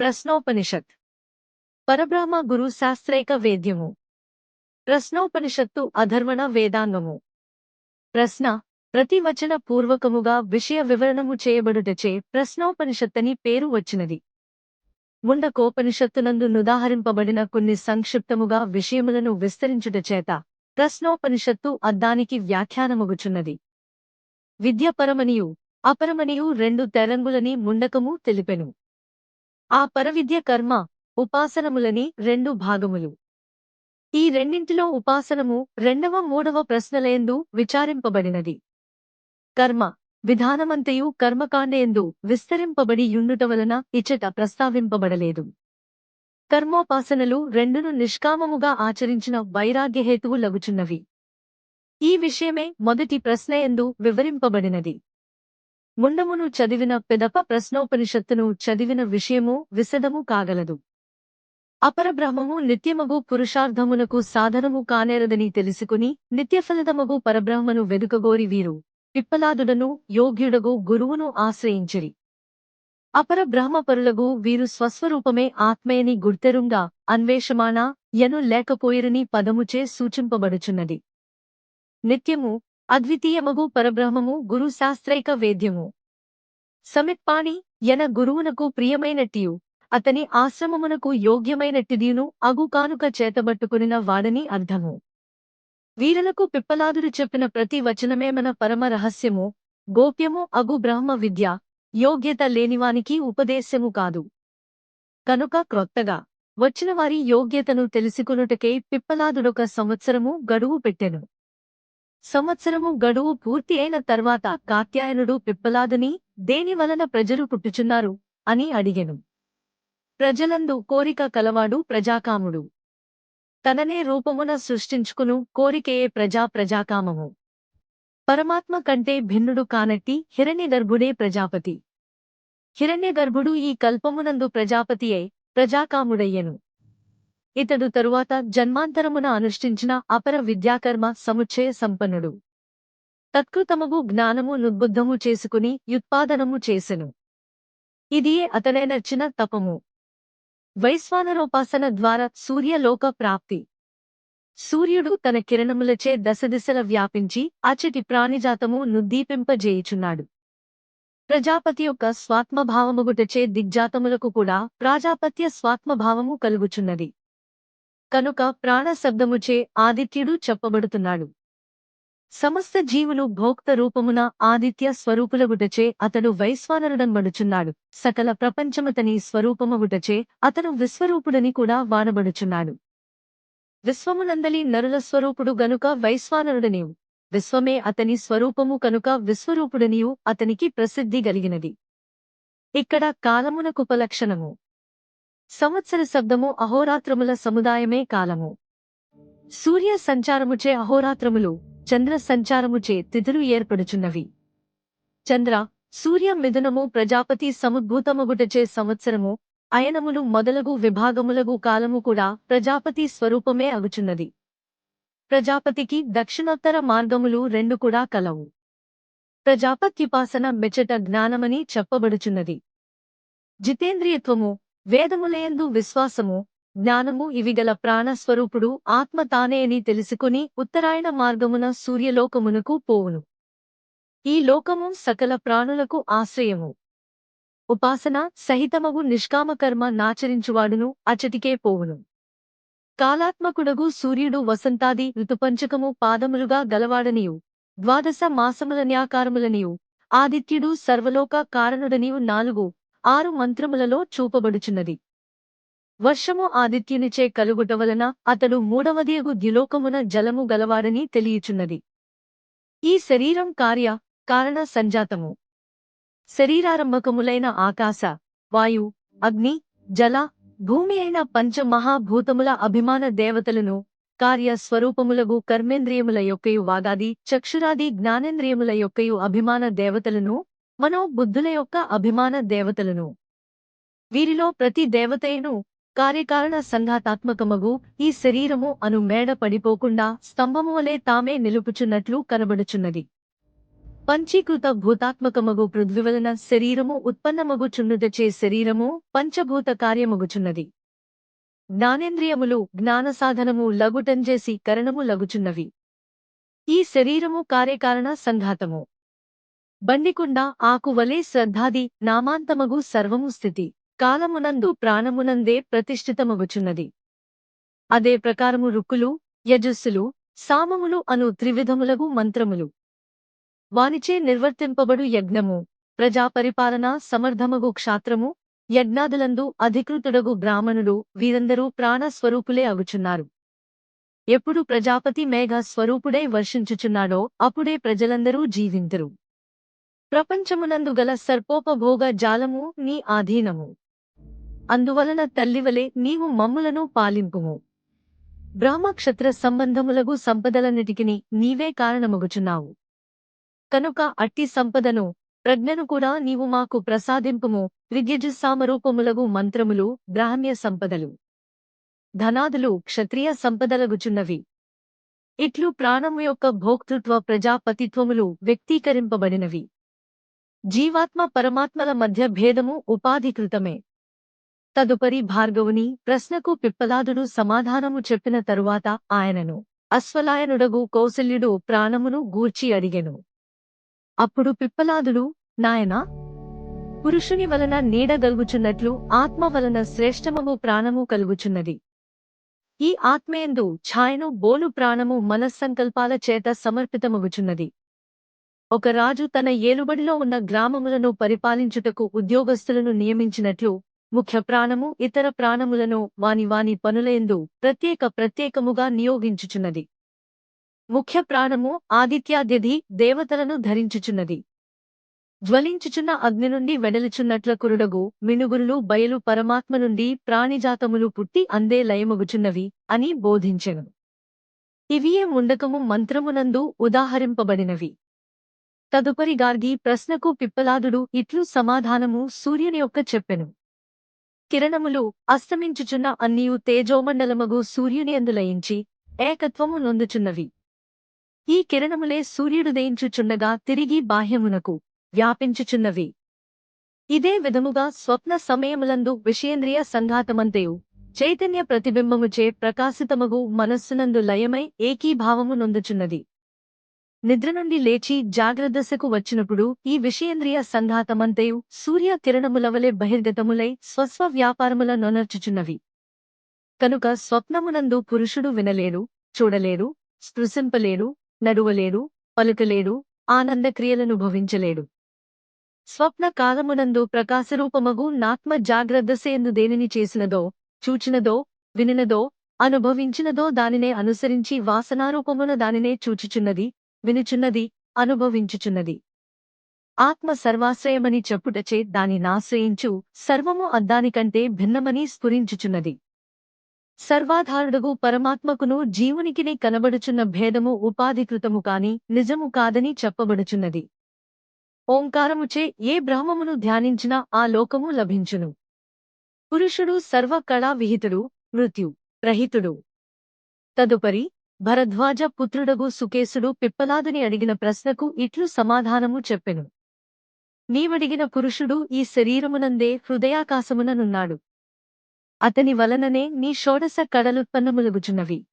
ప్రశ్నోపనిషత్. పరబ్రహ్మ గురు శాస్త్రైక వేద్యము. ప్రశ్నోపనిషత్తు అధర్వణ వేదాంగము. ప్రశ్న ప్రతి వచన పూర్వకముగా విషయ వివరణము చేయబడుటచే ప్రశ్నోపనిషత్తని పేరు వచ్చినది. ముండకోపనిషత్తునందు నుదాహరింపబడిన కొన్ని సంక్షిప్తముగా విషయములను విస్తరించుట చేత ప్రశ్నోపనిషత్తు అద్దానికి వ్యాఖ్యానమగుచున్నది. విద్యపరమనియు అపరమనియు రెండు తెరంగులని ముండకము తెలిపెను. ఆ పరవిద్య కర్మ ఉపాసనములని రెండు భాగములు. ఈ రెండింటిలో ఉపాసనము రెండవ మూడవ ప్రశ్నలయందు విచారింపబడినది. కర్మ విధానమంతయు కర్మకాండయందు విస్తరింపబడి యుండుట వలన ఇచ్చట ప్రస్తావింపబడలేదు. కర్మోపాసనలు రెండును నిష్కామముగా ఆచరించిన వైరాగ్యహేతువు లగుచున్నవి ఈ విషయమే మొదటి ప్రశ్నయందు వివరింపబడినది. ముండమును చదివిన పెదప ప్రశ్నోపనిషత్తును చదివిన విషయము విశదము కాగలదు. అపరబ్రహ్మము నిత్యమగు పురుషార్థమునకు సాధనము కానేరదని తెలుసుకుని నిత్యఫలదమగు పరబ్రహ్మను వెదుకగోరి వీరు. పిప్పలాదుడను యోగ్యుడగు గురువును ఆశ్రయించిరి. అపర బ్రహ్మపరులగు వీరు స్వస్వరూపమే ఆత్మేని గుర్తెరుంగా అన్వేషమానా యను లేకపోయిరని పదముచే సూచింపబడుచున్నది. నిత్యము అద్వితీయమగు పరబ్రహ్మము గురుశాస్త్రైక వేద్యము. సమిత్పాణి యన గురువునకు ప్రియమైనట్టియు. అతని ఆశ్రమమునకు యోగ్యమైనట్టిదియును అగు కానుక చేతబట్టుకునిన వాడని అర్థము. వీరలకు పిప్పలాదుడు చెప్పిన ప్రతి వచనమే మన పరమ రహస్యము. గోప్యము అగు బ్రహ్మ విద్య యోగ్యత లేనివానికి ఉపదేశము కాదు. కనుక క్రొత్తగా వచ్చిన వారి యోగ్యతను తెలుసుకొనుటకై పిప్పలాదుడొక సంవత్సరము గడువు పెట్టెను. సంవత్సరము గడువు పూర్తి అయిన తర్వాత కాత్యాయనుడు పిప్పలాదుని దేని వలన ప్రజలు పుట్టుచున్నారు? అని అడిగెను. ప్రజలందు కోరిక కలవాడు ప్రజాకాముడు. తననే రూపమున సృష్టించుకును కోరికయే ప్రజా ప్రజాకామము. పరమాత్మ కంటే భిన్నుడు కానట్టి హిరణ్యగర్భుడే ప్రజాపతి. హిరణ్యగర్భుడు ఈ కల్పమునందు ప్రజాపతి అయి ప్రజాకాముడయ్యెను. ఇతడు తరువాత జన్మాంతరమున అనుష్ఠించిన అపర విద్యాకర్మ సముచ్చయ సంపన్నుడు. తత్కృతమగు జ్ఞానము నుద్బుద్ధము చేసుకుని యుత్పాదనము చేసెను. ఇదియే అతనైనర్చిన తపము. వైశ్వానరోపాసన ద్వారా సూర్యలోక ప్రాప్తి. సూర్యుడు తన కిరణములచే దశదిశల వ్యాపించి అచటి ప్రాణిజాతము నుద్దీపింపజేయుచున్నాడు ప్రజాపతి యొక్క స్వాత్మభావముగుటచే దిగ్జాతములకు కూడా ప్రాజాపత్య స్వాత్మభావము కలుగుచున్నది. కనుక ప్రాణ శబ్దముచే ఆదిత్యుడు చెప్పబడుతున్నాడు. సమస్త జీవులు భోక్త రూపమున ఆదిత్య స్వరూపులగుటచే అతడు వైశ్వానరుడన్బడుచున్నాడు సకల ప్రపంచమతని స్వరూపమగుటచే అతను విశ్వరూపుడని కూడా వానబడుచున్నాడు విశ్వమునందలి నరుల స్వరూపుడు గనుక వైశ్వానరుడనియు. విశ్వమే అతని స్వరూపము కనుక విశ్వరూపుడనియు అతనికి ప్రసిద్ధి గలిగినది. ఇక్కడ కాలమునకుపలక్షణము సంవత్సర శబ్దము అహోరాత్రముల సముదాయమే కాలము. సూర్య సంచారముచే అహోరాత్రములు. చంద్ర సంచారముచే తిథులు ఏర్పడుచున్నవి. చంద్ర సూర్య మిథునము ప్రజాపతి సముద్భూతముగుటచే సంవత్సరము అయనములు మొదలగు విభాగములగు కాలము కూడా ప్రజాపతి స్వరూపమే అగుచున్నది. ప్రజాపతికి దక్షిణోత్తర మార్గములు రెండు కూడా కలవు. ప్రజాపత్యుపాసన మెచ్చట జ్ఞానమని చెప్పబడుచున్నది. జితేంద్రియత్వము వేదములయందు విశ్వాసము జ్ఞానము ఇవిగల ప్రాణస్వరూపుడు ఆత్మ తానే అని తెలుసుకుని ఉత్తరాయణ మార్గమున సూర్యలోకమునకు పోవును. ఈ లోకము సకల ప్రాణులకు ఆశ్రయము. ఉపాసన సహితమగు నిష్కామకర్మ నాచరించువాడును అచటికే పోవును. కాలాత్మకుడగు సూర్యుడు వసంతాది ఋతుపంచకము పాదములుగా గలవాడనియు. ద్వాదశ మాసముల న్యాకారములనియు ఆదిత్యుడు సర్వలోక కారణుడనియు నాలుగు ఆరు మంత్రములలో చూపబడుచున్నది. వర్షము ఆదిత్యునిచే కలుగుట వలన అతడు మూడవదియగు ద్యులోకమున జలము గలవాడని తెలియచున్నది. ఈ శరీరం కార్య కారణ సంజాతము. శరీరారంభకములైన ఆకాశ వాయు అగ్ని జల భూమి అయిన పంచమహాభూతముల అభిమాన దేవతలను కార్య స్వరూపములగు కర్మేంద్రియముల యొక్కయు వాగాది చక్షురాది జ్ఞానేంద్రియముల యొక్కయు అభిమాన దేవతలను మనోబుద్ధుల యొక్క అభిమాన దేవతలను. వీరిలో ప్రతి దేవతయును కార్యకారణ సంఘాతాత్మకమగు ఈ శరీరము అను మేడ పడిపోకుండా స్తంభము వలె తామే నిలుపుచున్నట్లు కనబడుచున్నది. పంచీకృత భూతాత్మకమగు పృథ్వివలన శరీరము ఉత్పన్నమగుచున్నుటచే శరీరము పంచభూత కార్యమగుచున్నది. జ్ఞానేంద్రియములు జ్ఞానసాధనము లఘుటంజేసి కరణము లగుచున్నవి ఈ శరీరము కార్యకారణ సంఘాతము. బండికుండ ఆకువలే శ్రద్ధాది నామాంతమగు సర్వము స్థితి. కాలమునందు ప్రాణమునందే ప్రతిష్ఠితమగుచున్నది. అదే ప్రకారము రుక్కులు యజస్సులు సామములు అను త్రివిధములగు మంత్రములు. వానిచే నిర్వర్తింపబడు యజ్ఞము ప్రజాపరిపాలన సమర్థమగు క్షాత్రము యజ్ఞాదులందు అధికృతుడగు బ్రాహ్మణుడు వీరందరూ ప్రాణస్వరూపులే అగుచున్నారు. ఎప్పుడు ప్రజాపతి మేఘ స్వరూపుడే వర్షించుచున్నాడో అప్పుడే ప్రజలందరూ జీవింతురు. ప్రపంచమునందు గల సర్పోపభోగ జాలము నీ ఆధీనము. అందువలన తల్లివలే నీవు మమ్ములను పాలింపుము. బ్రాహ్మక్షత్ర సంబంధములగు సంపదలన్నిటికిని నీవే కారణమగుచున్నావు. కనుక అట్టి సంపదను ప్రజ్ఞను కూడా నీవు మాకు ప్రసాదింపుము. త్రిగ్యజుస్సామరూపములగు మంత్రములు బ్రాహ్మ్య సంపదలు. ధనాదులు క్షత్రియ సంపదలగుచున్నవి. ఇట్లు ప్రాణము యొక్క భోక్తృత్వ ప్రజాపతిత్వములు వ్యక్తీకరింపబడినవి. జీవాత్మ పరమాత్మల మధ్య భేదము ఉపాధికృతమే. తదుపరి భార్గవుని ప్రశ్నకు పిప్పలాదుడు సమాధానము చెప్పిన తరువాత ఆయనను అశ్వలాయనుడగు కౌసల్యుడు ప్రాణమును గూర్చి అడిగెను. అప్పుడు పిప్పలాదుడు నాయనా పురుషుని వలన నీడ గలుగుచున్నట్లు ఆత్మ వలన శ్రేష్టమము ప్రాణము కలుగుచున్నది. ఈ ఆత్మయందు ఛాయను బోలు ప్రాణము మనస్సంకల్పాల చేత సమర్పితమగుచున్నది. ఒక రాజు తన ఏలుబడిలో ఉన్న గ్రామములను పరిపాలించుటకు ఉద్యోగస్తులను నియమించినట్లు ముఖ్య ప్రాణము ఇతర ప్రాణములను వాని వాని పనులయందు ప్రత్యేక ప్రత్యేకముగా నియోగించుచున్నది. ముఖ్య ప్రాణము ఆదిత్యాద్యధి దేవతలను ధరించుచున్నది. జ్వలించుచున్న అగ్ని నుండి వెడలుచున్నట్ల కురుడగు మినుగురులు బయలు పరమాత్మ నుండి ప్రాణిజాతములు పుట్టి అందే లయమగుచున్నవి అని బోధించెను. ఇవియే ముండకము మంత్రమునందు ఉదాహరింపబడినవి. తదుపరి గార్గి ప్రశ్నకు పిప్పలాదుడు ఇట్లు సమాధానము సూర్యుని యొక్క చెప్పెను. కిరణములు అస్తమించుచున్న అన్నియు తేజోమండలమగు సూర్యుని అందులయించి ఏకత్వము నొందుచున్నవి. ఈ కిరణములే సూర్యుడు దయించుచుండగా తిరిగి బాహ్యమునకు వ్యాపించుచున్నవి. ఇదే విధముగా స్వప్న సమయములందు విషయేంద్రియ సంఘాతమంతయు చైతన్య ప్రతిబింబముచే ప్రకాశితమగు మనస్సునందు లయమై ఏకీభావము నొందుచున్నది. నిద్ర నుండి లేచి జాగ్రదశకు వచ్చినప్పుడు ఈ విషయేంద్రియ సంఘాతమంతయు సూర్య కిరణములవలే బహిర్గతములై స్వస్వ వ్యాపారముల నొనర్చుచున్నవి. కనుక స్వప్నమునందు పురుషుడు వినలేడు చూడలేడు స్పృశింపలేడు నడువలేడు పలుకలేడు ఆనందక్రియలను భవించలేడు స్వప్న కాలమునందు ప్రకాశరూపమగు నాత్మ జాగ్రద్దశయందు దేనిని చేసినదో చూచినదో వినినదో అనుభవించినదో దానినే అనుసరించి వాసనారూపమున దానినే చూచుచున్నది వినుచున్నది అనుభవించుచున్నది. ఆత్మ సర్వాశ్రయమని చెప్పుటచే దాని నాశ్రయించు సర్వము అద్దానికంటే భిన్నమని స్ఫురించుచున్నది. సర్వాధారుడుగు పరమాత్మకును జీవునికిని కనబడుచున్న భేదము ఉపాధికృతము కాని నిజము కాదని చెప్పబడుచున్నది. ఓంకారముచే ఏ బ్రహ్మమును ధ్యానించినా ఆ లోకము లభించును. పురుషుడు సర్వ కళా విహితుడు మృత్యు రహితుడు. తదుపరి భరద్వాజ పుత్రుడగు సుకేశుడు పిప్పలాదుని అడిగిన ప్రశ్నకు ఇట్లు సమాధానము చెప్పెను. నీవడిగిన పురుషుడు ఈ శరీరమునందే హృదయాకాశముననున్నాడు. అతని వలననే నీ షోడశ కడలుత్పన్నములగుచున్నవి.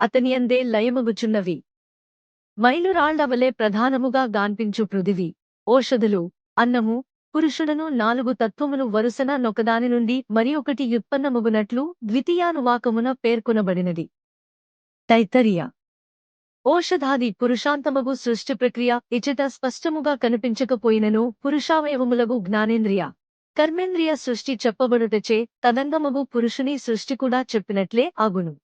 అతని అందే లయమగుచున్నవి. మైలురాళ్ళవలే ప్రధానముగా గాన్పించు పృథివి. ఓషధులు అన్నము పురుషుడను నాలుగు తత్వములు వరుసన నొకదాని నుండి మరి ఒకటి యుత్పన్నమగునట్లు ద్వితీయానువాకమున పేర్కొనబడినది. తైతరియ. ఓషధాది పురుషాంతమగు సృష్టి ప్రక్రియ ఇచట స్పష్టముగా కనిపించకపోయినను పురుషావయవములగు జ్ఞానేంద్రియ. కర్మేంద్రియ సృష్టి చెప్పబడుటచే తదంగమగు పురుషుని సృష్టి కూడా చెప్పినట్లే ఆగును.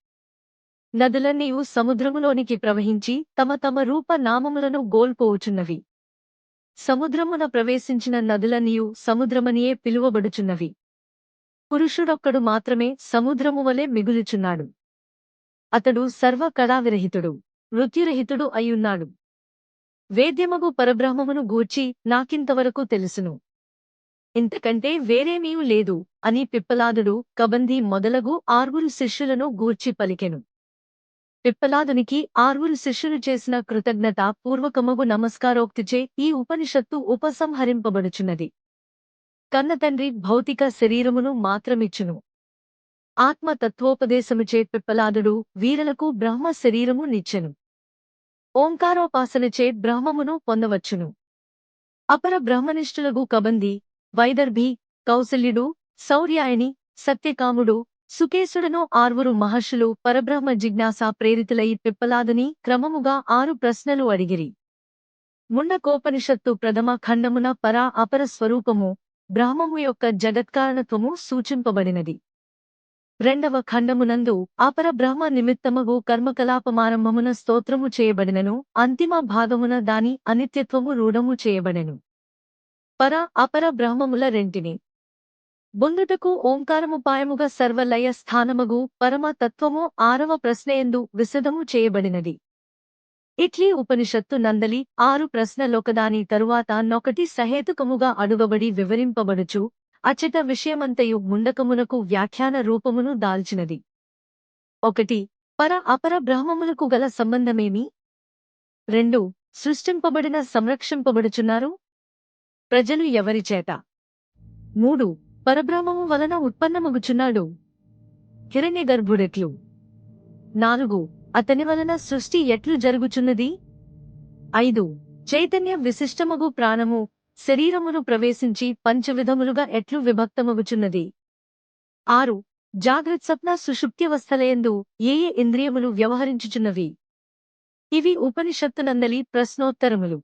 నదులన్నీయు సముద్రములోనికి ప్రవహించి తమ తమ రూప నామములను గోల్పోవుచున్నవి. సముద్రమున ప్రవేశించిన నదులన్నీయు సముద్రమనియే పిలువబడుచున్నవి. పురుషుడొక్కడు మాత్రమే సముద్రము వలె మిగులుచున్నాడు. అతడు సర్వ కళావిరహితుడు మృత్యురహితుడు అయ్యున్నాడు. వేద్యమగు పరబ్రహ్మమును గూర్చి నాకింతవరకు తెలుసును. ఇంతకంటే వేరేమీ లేదు అని పిప్పలాదుడు కబంది మొదలగు ఆరుగురు శిష్యులను గూర్చి పలికెను. పిప్పలాదునికి ఆరుగురు శిష్యులు చేసిన కృతజ్ఞత పూర్వకమగు నమస్కారోక్తిచే ఈ ఉపనిషత్తు ఉపసంహరింపబడుచున్నది. కన్నతండ్రి భౌతిక శరీరమును మాత్రమిచ్చును. ఆత్మ తత్వోపదేశముచే పిప్పలాదుడు వీరలకు బ్రహ్మ శరీరము నిచ్చెను. ఓంకారోపాసనచే బ్రహ్మమును పొందవచ్చును. అపర బ్రహ్మనిష్ఠులగు కబంది వైదర్భి కౌసల్యుడు శౌర్యాయని సత్యకాముడు సుకేశుడను ఆర్వురు మహర్షులు పరబ్రహ్మ జిజ్ఞాస ప్రేరితులై పిప్పలాదుని క్రమముగా ఆరు ప్రశ్నలు అడిగిరి. ముండకోపనిషత్తు ప్రథమ ఖండమున పరా అపర స్వరూపము బ్రహ్మము యొక్క జగత్కారణత్వము సూచింపబడినది. రెండవ ఖండమునందు అపర బ్రహ్మ నిమిత్తమగు కర్మకలాపమారంభమున స్తోత్రము చేయబడినను అంతిమ భాగమున దాని అనిత్యత్వము రూఢము చేయబడెను. పర అపర బ్రహ్మముల రెంటిని. బొందుటకు ఓంకారముపాయముగా సర్వలయ స్థానమగు పరమ తత్వము ఆరవ ప్రశ్నయందు విశదము చేయబడినది. ఇట్లీ ఉపనిషత్తు నందలి ఆరు ప్రశ్నలొకదాని తరువాత నొకటి సహేతుకముగా అడుగబడి వివరింపబడుచు అచట విషయమంతయు ముండకమునకు వ్యాఖ్యాన రూపమును దాల్చినది. ఒకటి పర అపర బ్రహ్మములకు గల సంబంధమేమి? రెండు సృష్టింపబడిన సంరక్షింపబడుచున్నారు? ప్రజలు ఎవరిచేత మూడు పరబ్రహ్మము వలన ఉత్పన్నమగుచున్నాడు? హిరణ్యగర్భుడెట్లు. నాలుగు అతని వలన సృష్టి ఎట్లు జరుగుచున్నది? ఐదు చైతన్య విశిష్టమగు ప్రాణము శరీరమును ప్రవేశించి పంచవిధములుగా ఎట్లు విభక్తమగుచున్నది? ఆరు. జాగ్రత్త స్వప్న సుషుప్త్యవస్థలయందు ఏ ఏ ఇంద్రియములు వ్యవహరించుచున్నవి? ఇవి ఉపనిషత్తునందలి ప్రశ్నోత్తరములు.